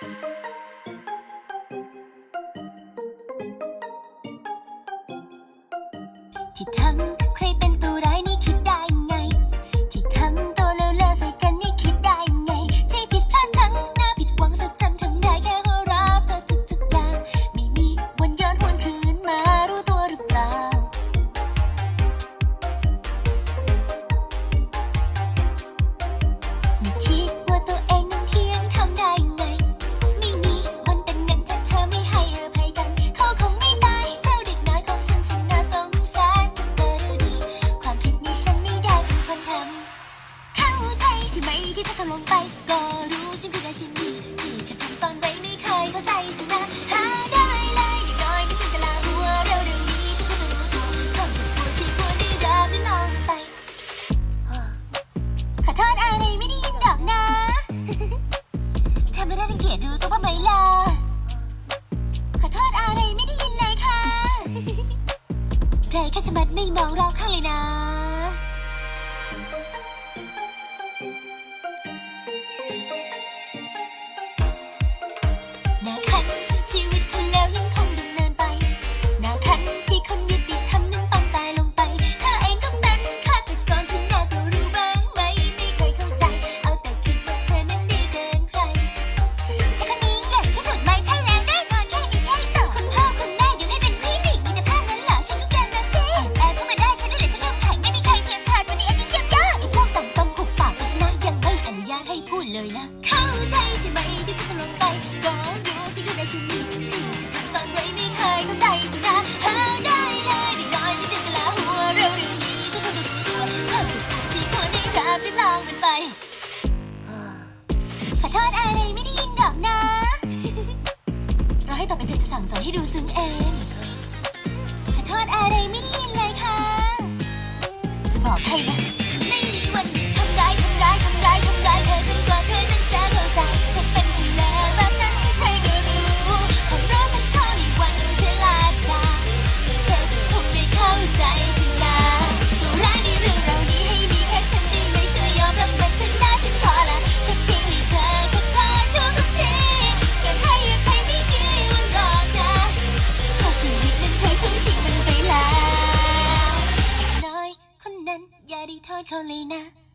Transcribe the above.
Die Tempel. ที่ถ้าเขาลงไป ก็รู้ฉันคือราชินีที่ขัดทำซ่อนไว้ไม่เคยเข้าใจสินะหาได้เลยเด็กน้อยไม่จงกะลาหัวเร็วเร็วนี้ทุกคนต้องรู้ตัวเขาจะพูดที่ควรได้รับไม่มองมันไป ขอโทษอะไรไม่ได้ยินดอกนะ เธอไม่ได้ตั้งเกตดูตัวบ้างไหมล่ะ ขอโทษอะไรไม่ได้ยินเลยค่ะ ใครแค่จะมัดไม่มองเราข้างเลยนะ เลยนะ เข้าใจใช่ไหมที่เธอลงไป ก็ดูสิคือในชีวิตที่เธอซ่อนไว้ไม่เคยเข้าใจสินะหาได้เลยไม่น้อยไม่เจอกะลาหัวเร็วเร็วนี้เธอต้องรู้ตัวเข้าจที่ควรได้รับได้ลองมันไปขอโทษอะไรไม่ได้ยินดอกนะ เราให้ต่อไปเธอจะสั่งสอนให้ดูซึ้งเอง Colina.